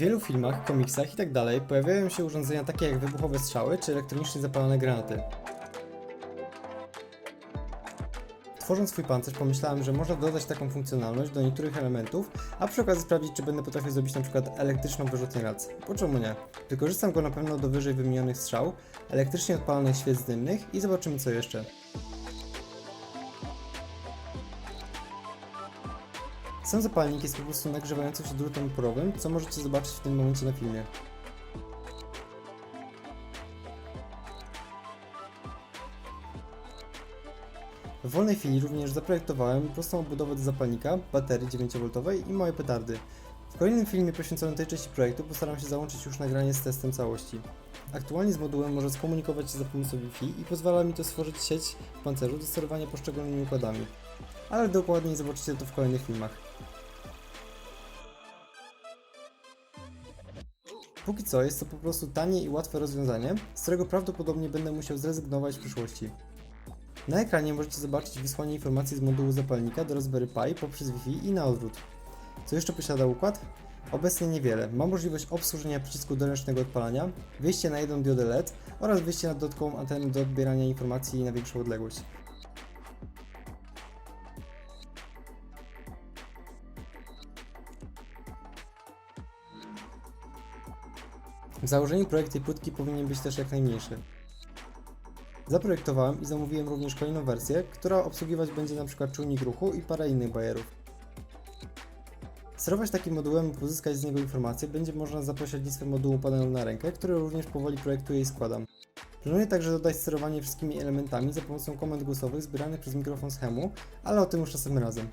wielu filmach, komiksach itd. pojawiają się urządzenia takie jak wybuchowe strzały czy elektronicznie zapalane granaty. Tworząc swój pancerz pomyślałem, że można dodać taką funkcjonalność do niektórych elementów, a przy okazji sprawdzić, czy będę potrafił zrobić przykład elektryczną wyrzutnię rac. Po czemu nie? Wykorzystam go na pewno do wyżej wymienionych strzał, elektrycznie odpalanych świec dymnych i zobaczymy co jeszcze. Sam zapalnik jest po prostu nagrzewającym się drutem oporowym, co możecie zobaczyć w tym momencie na filmie. W wolnej chwili również zaprojektowałem prostą obudowę do zapalnika, baterii 9V i małe petardy. W kolejnym filmie poświęconym tej części projektu postaram się załączyć już nagranie z testem całości. Aktualnie z modułem może skomunikować się za pomocą Wi-Fi i pozwala mi to stworzyć sieć w pancerzu do sterowania poszczególnymi układami. Ale dokładniej zobaczycie to w kolejnych filmach. Póki co jest to po prostu tanie i łatwe rozwiązanie, z którego prawdopodobnie będę musiał zrezygnować w przyszłości. Na ekranie możecie zobaczyć wysłanie informacji z modułu zapalnika do Raspberry Pi poprzez Wi-Fi i na odwrót. Co jeszcze posiada układ? Obecnie niewiele. Ma możliwość obsłużenia przycisku do ręcznego odpalania, wyjście na jedną diodę LED oraz wyjście na dodatkową antenę do odbierania informacji na większą odległość. W założeniu projekt tej płytki powinien być też jak najmniejszy. Zaprojektowałem i zamówiłem również kolejną wersję, która obsługiwać będzie np. czujnik ruchu i parę innych bajerów. Sterować takim modułem i pozyskać z niego informacje będzie można za pośrednictwem modułu panelu na rękę, który również powoli projektuję i składam. Planuję także dodać sterowanie wszystkimi elementami za pomocą komend głosowych zbieranych przez mikrofon z ale o tym już następnym razem.